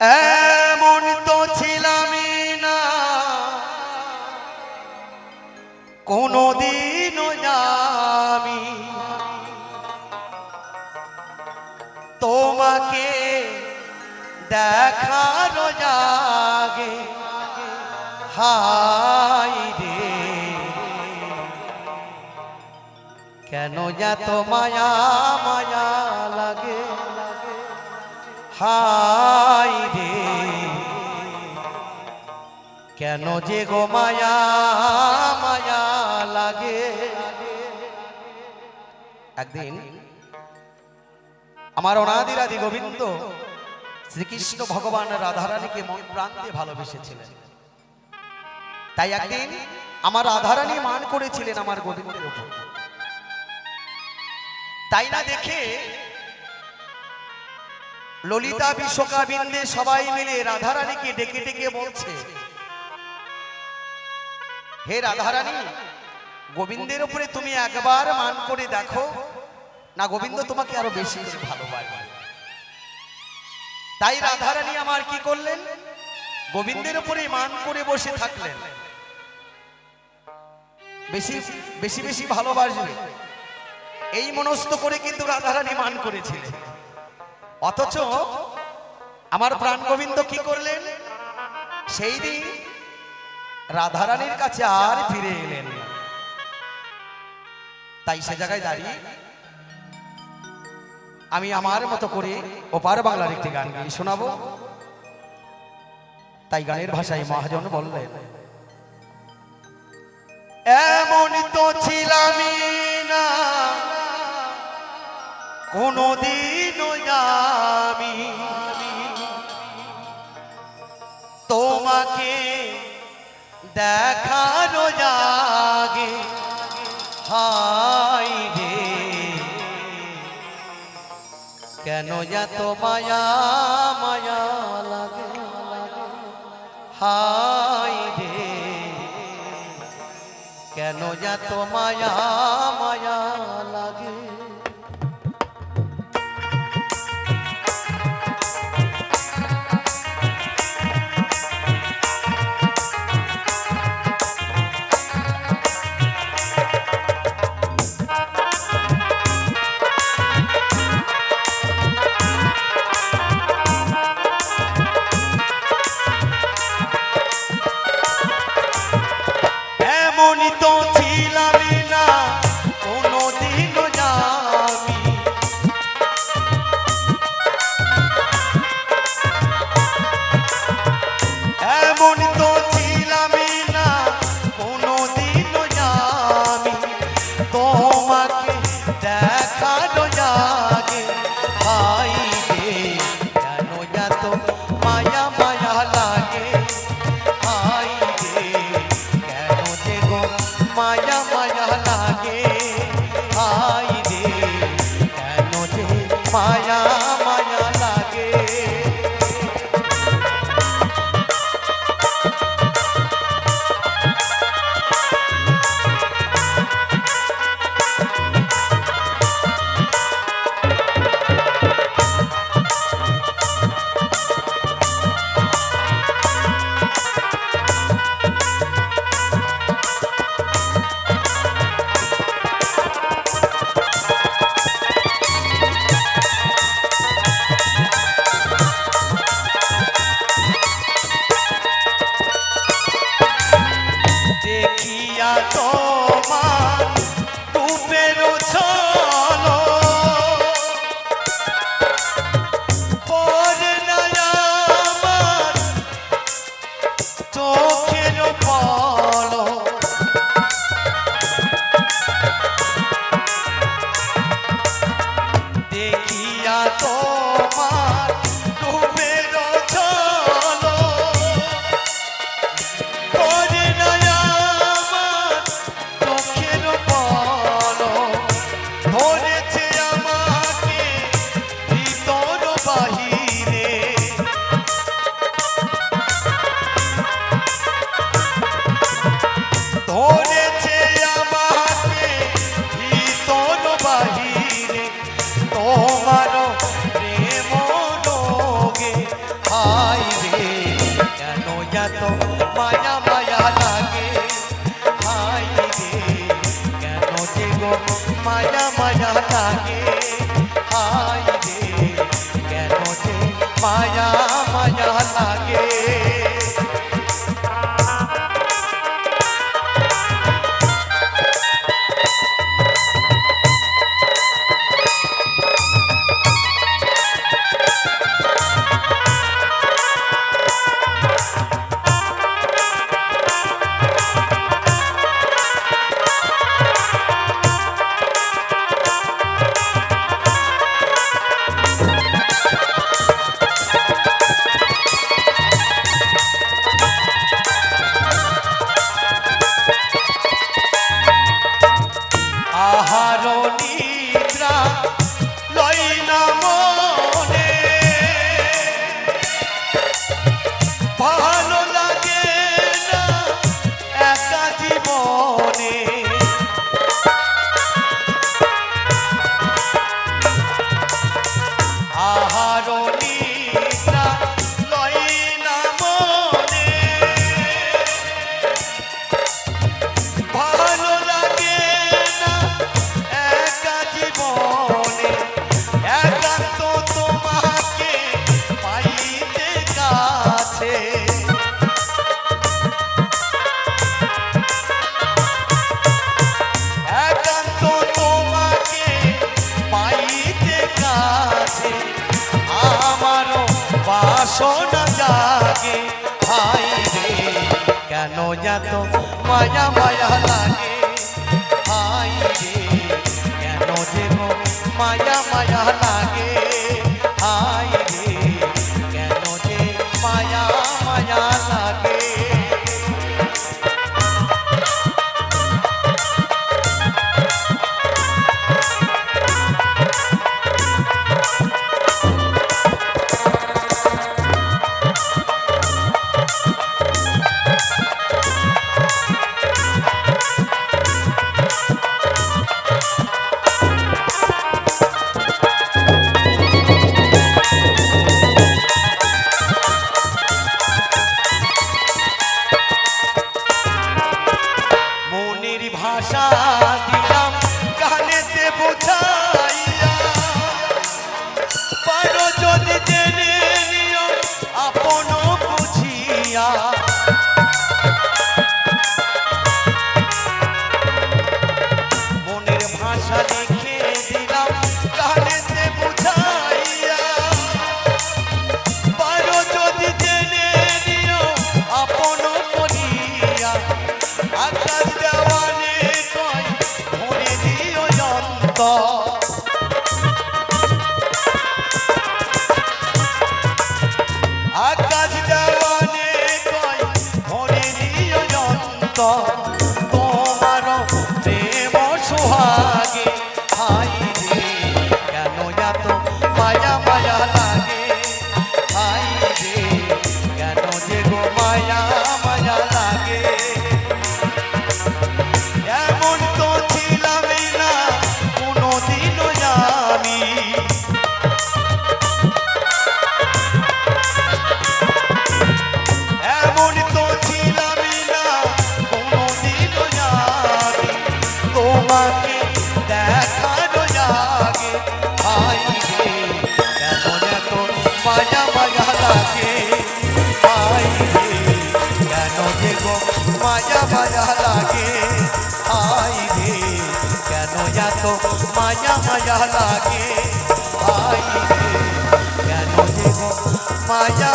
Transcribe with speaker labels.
Speaker 1: এমন তো ছিলামই না। কোনদিনও আমি তোমাকে দেখার জাগে। হাই রে। কেন এত মায়া মায়া। লাগে হাই রে। কেন যে গো মায়া মায়া লাগে? একদিন আমার অনাদিরাদি গোবিন্দ শ্রীকৃষ্ণ ভগবান রাধারানীকে মন প্রাণ ভালোবেসেছিলেন। তাই একদিন আমার রাধারানী মান করেছিলেন আমার গোবিন্দের উপর। তাই না দেখে ললিতা বিশ্বকাবিন্দে সবাই মিলে রাধারানীকে ডেকে ডেকে বলছে, হে রাধারানী, গোবিন্দের উপরে তুমি একবার মান করে দেখো। না, গোবিন্দ তোমাকে আরও বেশি ভালোবাসবে তাই রাধারানী আমার কি করলেন? গোবিন্দের উপরে মান করে বসে থাকলেন। বেশি বেশি বেশি ভালোবাসবে। এই মনস্থ করে কিন্তু রাধারানী মান করেছিলেন। অথচ আমার প্রাণ গোবিন্দ কি করলেন? সেই দিন রাধারানীর কাছে আর ফিরে এলেন তাই সে জায়গায় দাঁড়িয়ে আমি আমার মতো করে ওপার বাংলার একটি গান গিয়ে শোনাবো। তাই গানের ভাষায় মহাজন বললেন, এমন তো ছিলাম না কোনদিন আমি তোমাকে দেখার জাগে। হাই রে। কেন এত মায়া মায়া লাগে হাই রে। কেন এত মায়া মায়া লাগে। Yeah, থাকে শোনা জাগে ভাই রে কেন যত মায়া মায়া লাগে? Ah. মায়া মায়া লাগে। আই রে কেন এত মায়া মায়া লাগে? আই রে কেন মায়া